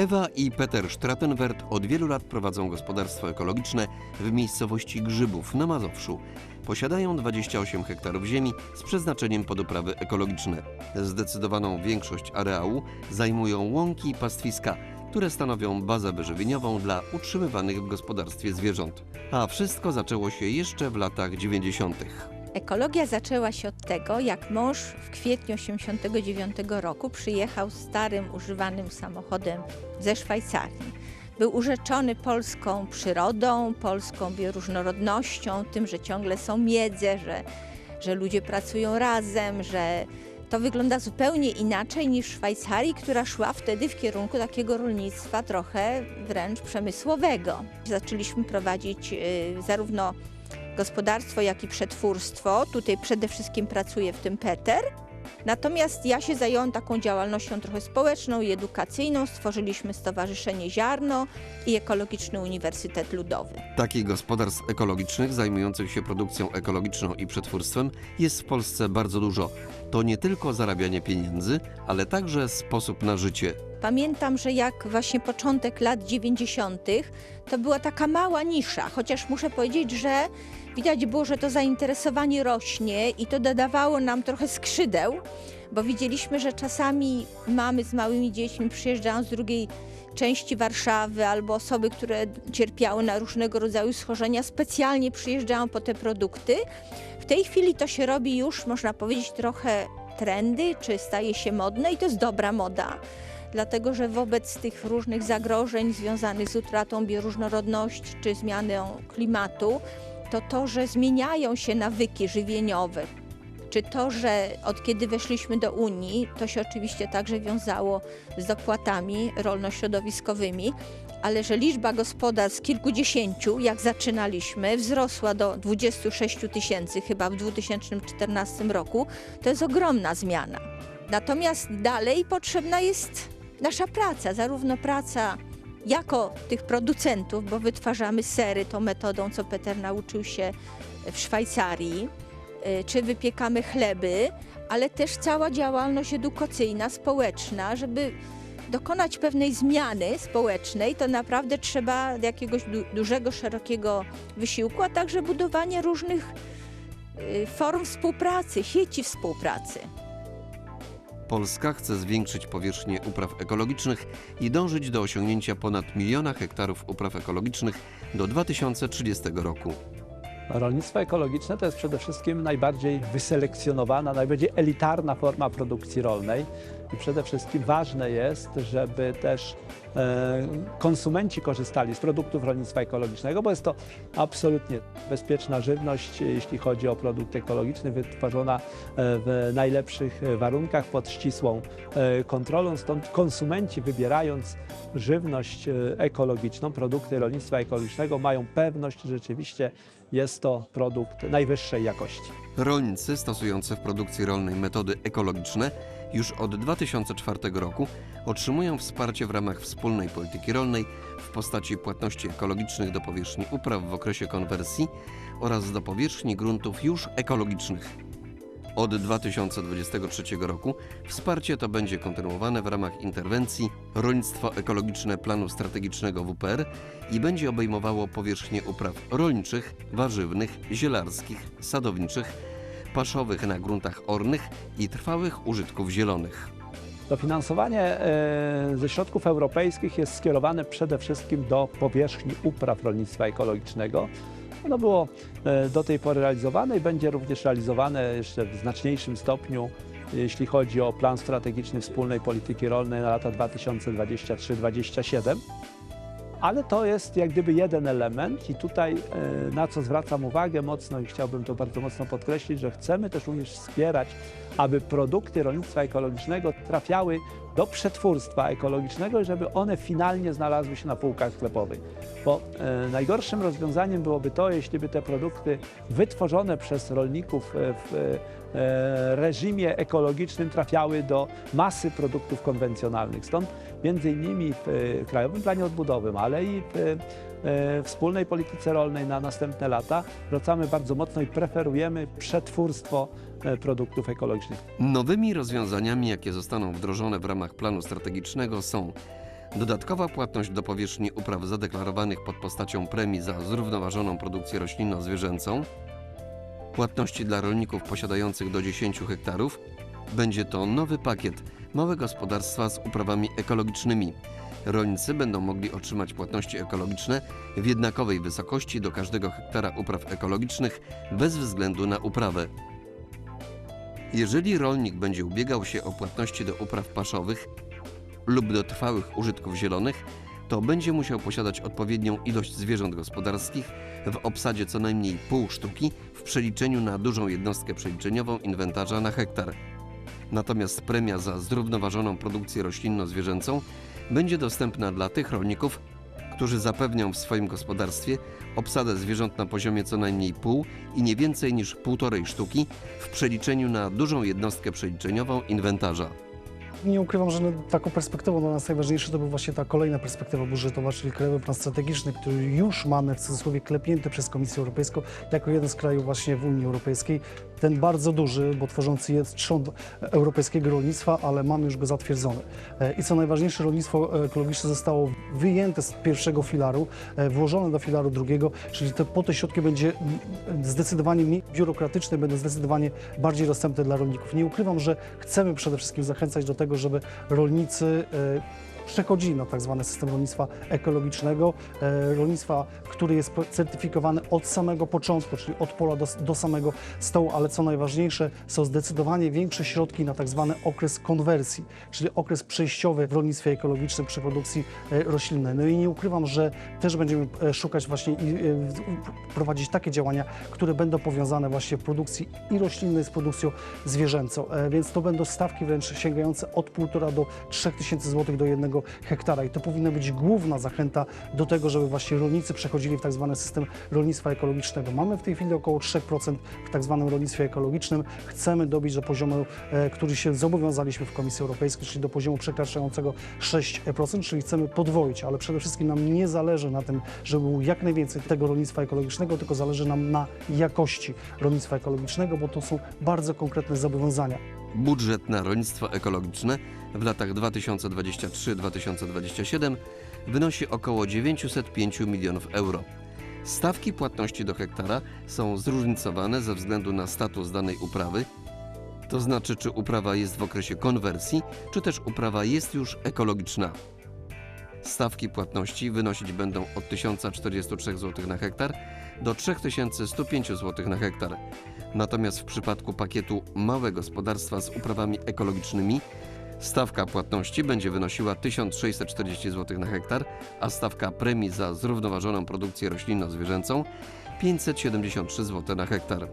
Ewa i Peter Stratenwert od wielu lat prowadzą gospodarstwo ekologiczne w miejscowości Grzybów na Mazowszu. Posiadają 28 hektarów ziemi z przeznaczeniem pod uprawy ekologiczne. Zdecydowaną większość areału zajmują łąki i pastwiska, które stanowią bazę wyżywieniową dla utrzymywanych w gospodarstwie zwierząt. A wszystko zaczęło się jeszcze w latach 90. Ekologia zaczęła się od tego, jak mąż w kwietniu 1989 roku przyjechał starym, używanym samochodem ze Szwajcarii. Był urzeczony polską przyrodą, polską bioróżnorodnością, tym, że ciągle są miedze, że, że ludzie pracują razem, że to wygląda zupełnie inaczej niż w Szwajcarii, która szła wtedy w kierunku takiego rolnictwa trochę wręcz przemysłowego. Zaczęliśmy prowadzić y, zarówno gospodarstwo, jak i przetwórstwo. Tutaj przede wszystkim pracuje w tym Peter. Natomiast ja się zajęłam taką działalnością trochę społeczną i edukacyjną. Stworzyliśmy Stowarzyszenie Ziarno i Ekologiczny Uniwersytet Ludowy. Takich gospodarstw ekologicznych zajmujących się produkcją ekologiczną i przetwórstwem jest w Polsce bardzo dużo. To nie tylko zarabianie pieniędzy, ale także sposób na życie. Pamiętam, że jak właśnie początek lat 90. to była taka mała nisza, chociaż muszę powiedzieć, że widać było, że to zainteresowanie rośnie i to dodawało nam trochę skrzydeł, bo widzieliśmy, że czasami mamy z małymi dziećmi przyjeżdżają z drugiej części Warszawy albo osoby, które cierpiały na różnego rodzaju schorzenia, specjalnie przyjeżdżają po te produkty. W tej chwili to się robi już, można powiedzieć, trochę trendy, czy staje się modne i to jest dobra moda dlatego że wobec tych różnych zagrożeń związanych z utratą bioróżnorodności czy zmianą klimatu, to to, że zmieniają się nawyki żywieniowe, czy to, że od kiedy weszliśmy do Unii, to się oczywiście także wiązało z dopłatami rolno-środowiskowymi, ale że liczba gospodarstw kilkudziesięciu, jak zaczynaliśmy, wzrosła do 26 tysięcy chyba w 2014 roku, to jest ogromna zmiana. Natomiast dalej potrzebna jest nasza praca, zarówno praca jako tych producentów, bo wytwarzamy sery tą metodą, co Peter nauczył się w Szwajcarii, y, czy wypiekamy chleby, ale też cała działalność edukacyjna, społeczna, żeby dokonać pewnej zmiany społecznej, to naprawdę trzeba jakiegoś du dużego, szerokiego wysiłku, a także budowania różnych y, form współpracy, sieci współpracy. Polska chce zwiększyć powierzchnię upraw ekologicznych i dążyć do osiągnięcia ponad miliona hektarów upraw ekologicznych do 2030 roku. Rolnictwo ekologiczne to jest przede wszystkim najbardziej wyselekcjonowana, najbardziej elitarna forma produkcji rolnej i przede wszystkim ważne jest, żeby też e, konsumenci korzystali z produktów rolnictwa ekologicznego, bo jest to absolutnie bezpieczna żywność, jeśli chodzi o produkt ekologiczny, wytworzona e, w najlepszych warunkach pod ścisłą e, kontrolą. Stąd konsumenci wybierając żywność ekologiczną, produkty rolnictwa ekologicznego mają pewność, że rzeczywiście jest to produkt najwyższej jakości. Rolnicy stosujący w produkcji rolnej metody ekologiczne już od 2004 roku otrzymują wsparcie w ramach wspólnej polityki rolnej w postaci płatności ekologicznych do powierzchni upraw w okresie konwersji oraz do powierzchni gruntów już ekologicznych. Od 2023 roku wsparcie to będzie kontynuowane w ramach interwencji Rolnictwo Ekologiczne Planu Strategicznego WPR i będzie obejmowało powierzchnie upraw rolniczych, warzywnych, zielarskich, sadowniczych, paszowych na gruntach ornych i trwałych użytków zielonych. Dofinansowanie e, ze środków europejskich jest skierowane przede wszystkim do powierzchni upraw rolnictwa ekologicznego. Ono było e, do tej pory realizowane i będzie również realizowane jeszcze w znaczniejszym stopniu, jeśli chodzi o plan strategiczny wspólnej polityki rolnej na lata 2023-2027. Ale to jest jak gdyby jeden element i tutaj e, na co zwracam uwagę mocno i chciałbym to bardzo mocno podkreślić, że chcemy też również wspierać, aby produkty rolnictwa ekologicznego trafiały do przetwórstwa ekologicznego i żeby one finalnie znalazły się na półkach sklepowych. Bo e, najgorszym rozwiązaniem byłoby to, jeśli by te produkty wytworzone przez rolników e, w e, reżimie ekologicznym trafiały do masy produktów konwencjonalnych. Stąd między innymi w e, Krajowym Planie Odbudowym, ale i w wspólnej polityce rolnej na następne lata zwracamy bardzo mocno i preferujemy przetwórstwo e, produktów ekologicznych. Nowymi rozwiązaniami, jakie zostaną wdrożone w ramach planu strategicznego są Dodatkowa płatność do powierzchni upraw zadeklarowanych pod postacią premii za zrównoważoną produkcję roślinno-zwierzęcą, płatności dla rolników posiadających do 10 hektarów, będzie to nowy pakiet małe gospodarstwa z uprawami ekologicznymi. Rolnicy będą mogli otrzymać płatności ekologiczne w jednakowej wysokości do każdego hektara upraw ekologicznych bez względu na uprawę. Jeżeli rolnik będzie ubiegał się o płatności do upraw paszowych lub do trwałych użytków zielonych, to będzie musiał posiadać odpowiednią ilość zwierząt gospodarskich w obsadzie co najmniej pół sztuki w przeliczeniu na dużą jednostkę przeliczeniową inwentarza na hektar. Natomiast premia za zrównoważoną produkcję roślinno-zwierzęcą będzie dostępna dla tych rolników, którzy zapewnią w swoim gospodarstwie obsadę zwierząt na poziomie co najmniej pół i nie więcej niż półtorej sztuki w przeliczeniu na dużą jednostkę przeliczeniową inwentarza. Nie ukrywam, że taką perspektywą dla nas najważniejsze to była właśnie ta kolejna perspektywa budżetowa, czyli Krajowy Plan Strategiczny, który już mamy w cudzysłowie klepnięty przez Komisję Europejską jako jeden z krajów właśnie w Unii Europejskiej. Ten bardzo duży, bo tworzący jest trzon europejskiego rolnictwa, ale mamy już go zatwierdzony. E, I co najważniejsze, rolnictwo ekologiczne zostało wyjęte z pierwszego filaru, e, włożone do filaru drugiego, czyli te, po te środki będzie zdecydowanie mniej biurokratyczne, będą zdecydowanie bardziej dostępne dla rolników. Nie ukrywam, że chcemy przede wszystkim zachęcać do tego, żeby rolnicy e, przechodzili na tak zwany system rolnictwa ekologicznego, e, rolnictwa, który jest certyfikowany od samego początku, czyli od pola do, do samego stołu, ale co najważniejsze, są zdecydowanie większe środki na tak zwany okres konwersji, czyli okres przejściowy w rolnictwie ekologicznym przy produkcji e, roślinnej. No i nie ukrywam, że też będziemy e, szukać właśnie i prowadzić takie działania, które będą powiązane właśnie w produkcji i roślinnej z produkcją zwierzęcą. Więc to będą stawki wręcz sięgające od 1,5 do 3 tysięcy złotych do jednego hektara i to powinna być główna zachęta do tego, żeby właśnie rolnicy przechodzili w tak zwany system rolnictwa ekologicznego. Mamy w tej chwili około 3% w tak zwanym rolnictwie ekologicznym. Chcemy dobić do poziomu, e, który się zobowiązaliśmy w Komisji Europejskiej, czyli do poziomu przekraczającego 6%, czyli chcemy podwoić, ale przede wszystkim nam nie zależy na tym, żeby było jak najwięcej tego rolnictwa ekologicznego, tylko zależy nam na jakości rolnictwa ekologicznego, bo to są bardzo konkretne zobowiązania. Budżet na rolnictwo ekologiczne w latach 2023-2027 wynosi około 905 milionów euro. Stawki płatności do hektara są zróżnicowane ze względu na status danej uprawy, to znaczy czy uprawa jest w okresie konwersji, czy też uprawa jest już ekologiczna. Stawki płatności wynosić będą od 1043 zł na hektar do 3105 zł na hektar. Natomiast w przypadku pakietu małe gospodarstwa z uprawami ekologicznymi stawka płatności będzie wynosiła 1640 zł na hektar, a stawka premii za zrównoważoną produkcję roślinno-zwierzęcą 573 zł na hektar.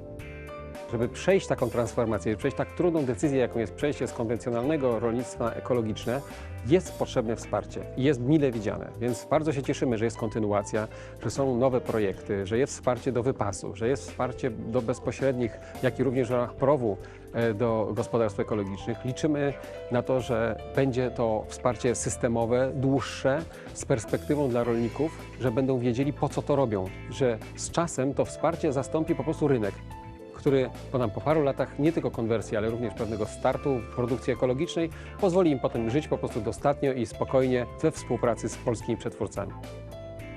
Żeby przejść taką transformację, przejść tak trudną decyzję, jaką jest przejście z konwencjonalnego rolnictwa ekologiczne, jest potrzebne wsparcie i jest mile widziane. Więc bardzo się cieszymy, że jest kontynuacja, że są nowe projekty, że jest wsparcie do wypasu, że jest wsparcie do bezpośrednich, jak i również w ramach PROW-u e, do gospodarstw ekologicznych. Liczymy na to, że będzie to wsparcie systemowe, dłuższe, z perspektywą dla rolników, że będą wiedzieli po co to robią, że z czasem to wsparcie zastąpi po prostu rynek który po nam po paru latach nie tylko konwersji, ale również pewnego startu w produkcji ekologicznej pozwoli im potem żyć po prostu dostatnio i spokojnie we współpracy z polskimi przetwórcami.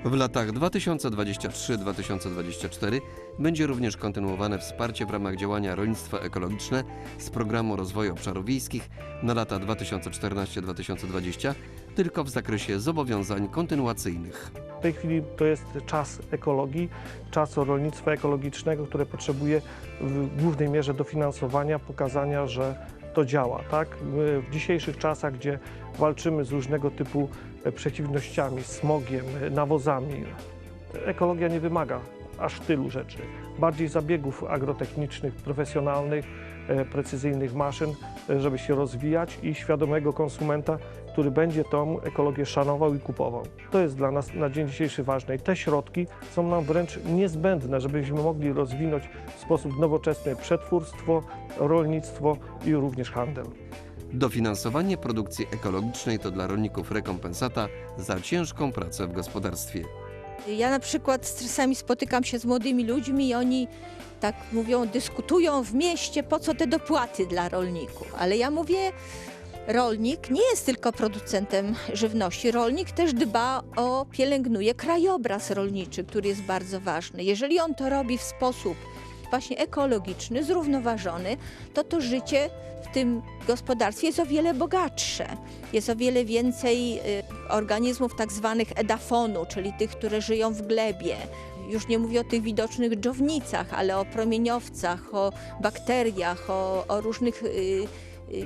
W latach 2023-2024 będzie również kontynuowane wsparcie w ramach działania rolnictwo ekologiczne z programu rozwoju obszarów wiejskich na lata 2014-2020, tylko w zakresie zobowiązań kontynuacyjnych. W tej chwili to jest czas ekologii, czas rolnictwa ekologicznego, które potrzebuje w głównej mierze dofinansowania, pokazania, że to działa. Tak? W dzisiejszych czasach, gdzie walczymy z różnego typu przeciwnościami, smogiem, nawozami, ekologia nie wymaga aż tylu rzeczy. Bardziej zabiegów agrotechnicznych, profesjonalnych, e, precyzyjnych maszyn, e, żeby się rozwijać i świadomego konsumenta, który będzie tą ekologię szanował i kupował. To jest dla nas na dzień dzisiejszy ważne i te środki są nam wręcz niezbędne, żebyśmy mogli rozwinąć w sposób nowoczesny przetwórstwo, rolnictwo i również handel. Dofinansowanie produkcji ekologicznej to dla rolników rekompensata za ciężką pracę w gospodarstwie. Ja na przykład czasami spotykam się z młodymi ludźmi i oni tak mówią, dyskutują w mieście, po co te dopłaty dla rolników. Ale ja mówię, rolnik nie jest tylko producentem żywności. Rolnik też dba o, pielęgnuje krajobraz rolniczy, który jest bardzo ważny. Jeżeli on to robi w sposób właśnie ekologiczny, zrównoważony, to to życie w tym gospodarstwie jest o wiele bogatsze. Jest o wiele więcej y, organizmów tak zwanych edafonu, czyli tych, które żyją w glebie. Już nie mówię o tych widocznych dżownicach, ale o promieniowcach, o bakteriach, o, o różnych y, y,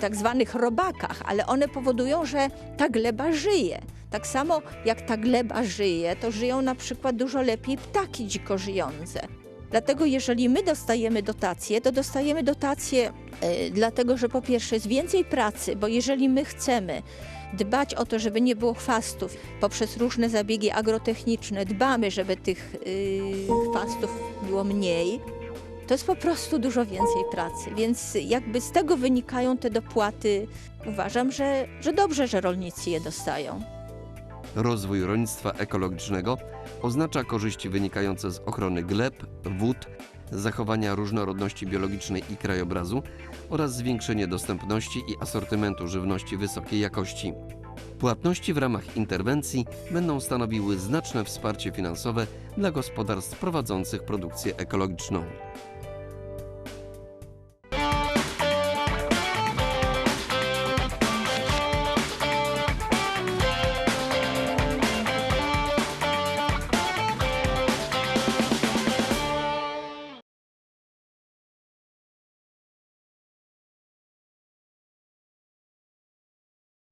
tak zwanych robakach, ale one powodują, że ta gleba żyje. Tak samo jak ta gleba żyje, to żyją na przykład dużo lepiej ptaki dziko żyjące. Dlatego jeżeli my dostajemy dotacje, to dostajemy dotacje e, dlatego, że po pierwsze jest więcej pracy, bo jeżeli my chcemy dbać o to, żeby nie było chwastów, poprzez różne zabiegi agrotechniczne dbamy, żeby tych y, chwastów było mniej, to jest po prostu dużo więcej pracy. Więc jakby z tego wynikają te dopłaty. Uważam, że, że dobrze, że rolnicy je dostają. Rozwój rolnictwa ekologicznego oznacza korzyści wynikające z ochrony gleb, wód, zachowania różnorodności biologicznej i krajobrazu oraz zwiększenie dostępności i asortymentu żywności wysokiej jakości. Płatności w ramach interwencji będą stanowiły znaczne wsparcie finansowe dla gospodarstw prowadzących produkcję ekologiczną.